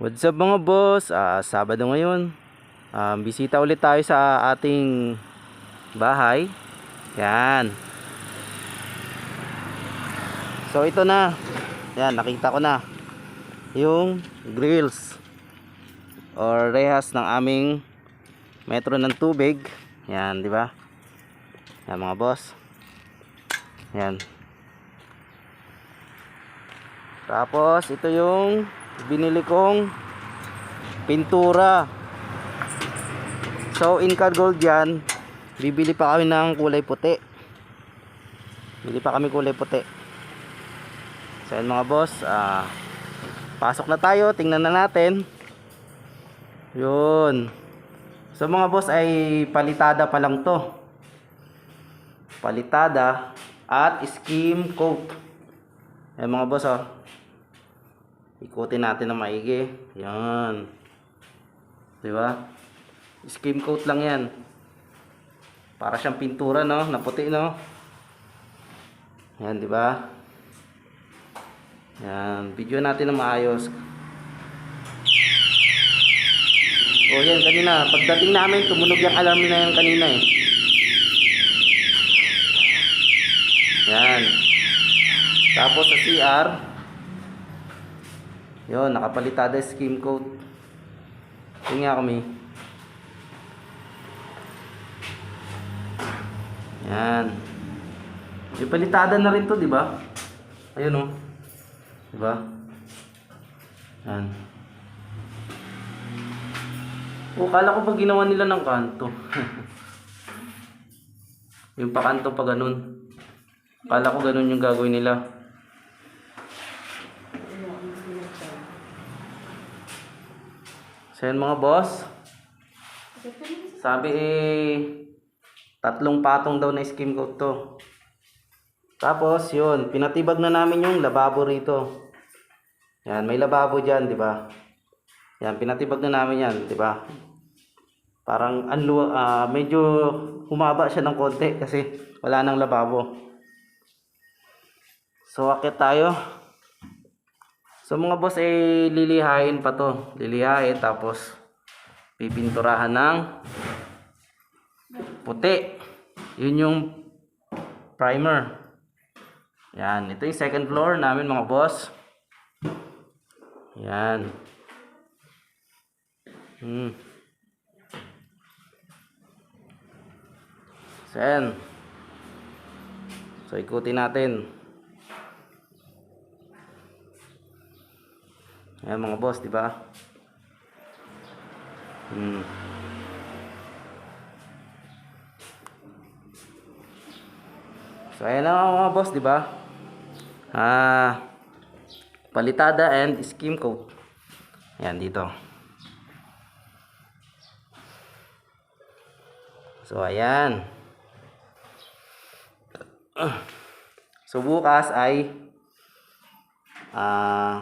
What's up mga boss? Ah, Sabado ngayon. Um, bisita ulit tayo sa ating bahay. Yan. So ito na. Yan, nakita ko na. Yung grills or rehas ng aming metro ng tubig. Yan, di ba? Yan mga boss. Yan. Tapos ito yung binili kong pintura. So Inca Gold yan. Bibili pa kami ng kulay puti. Bili pa kami kulay puti. So yan mga boss, ah pasok na tayo, tingnan na natin. Yun. So mga boss ay palitada pa lang to. Palitada at skim coat. Yan mga boss oh. Ikutin natin ng maigi. Yan. Di ba? Skim coat lang yan. Para siyang pintura no, na puti no. Yan, di ba? Yan, video natin ng maayos. O yan, kanina, pagdating namin, tumunog yung alarm na yan kanina eh. Yan. Tapos sa CR, yun, nakapalitada yung skim coat. Yun nga kami. Yan. May palitada na rin to, di ba? Ayun oh. Di ba? Yan. O, kala ko pa ginawa nila ng kanto. yung pakanto pa ganun. Kala ko ganun yung gagawin nila. So yan mga boss. Sabi eh, tatlong patong daw na skim coat to. Tapos yun, pinatibag na namin yung lababo rito. Yan, may lababo dyan, di ba? Yan, pinatibag na namin yan, di ba? Parang anlu ah, medyo humaba siya ng konti kasi wala nang lababo. So, akit tayo. So, mga boss, eh, lilihain pa to. Lilihain, tapos pipinturahan ng puti. Yun yung primer. Yan, ito yung second floor namin mga boss. Yan. Hmm. Sen. So ikutin natin. Yan mga boss, di ba? Hmm. So ayan na mga boss, di ba? Ah, palitada and skim coat. Yan dito. So ayan. So bukas ay ah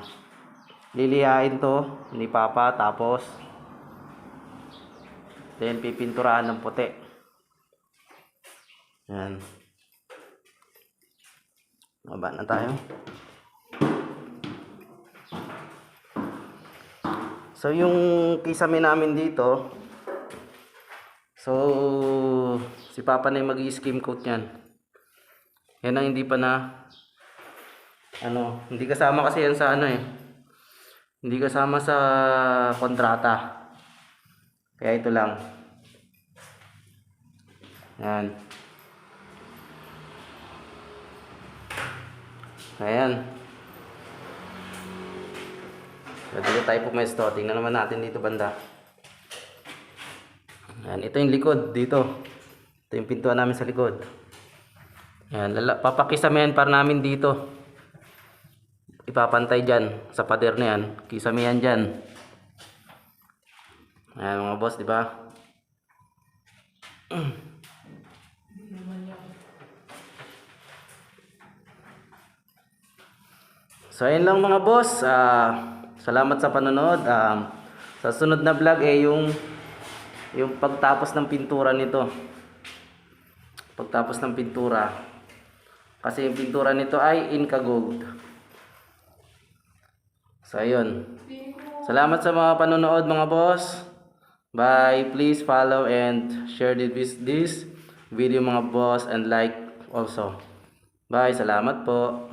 lilihain to ni Papa tapos then pipinturahan ng puti. Yan. Baba na tayo. So yung kisame namin dito So si Papa na yung mag-skim coat niyan. Yan ang hindi pa na ano, hindi kasama kasi yan sa ano eh. Hindi kasama sa kontrata. Kaya ito lang. Yan. Ayan. So, dito tayo pumesto. Tingnan naman natin dito banda. Ayan. Ito yung likod dito. Ito yung pintuan namin sa likod. Ayan. Lala, papakisamihan para namin dito. Ipapantay dyan sa pader na yan. Kisamihan dyan. Ayan mga boss, di ba? So ayun lang mga boss. Ah, salamat sa panonood. Um, sa sunod na vlog eh yung yung pagtapos ng pintura nito. Pagtapos ng pintura. Kasi yung pintura nito ay Inca Gold. So ayun. Salamat sa mga panonood mga boss. Bye. Please follow and share this, this video mga boss and like also. Bye. Salamat po.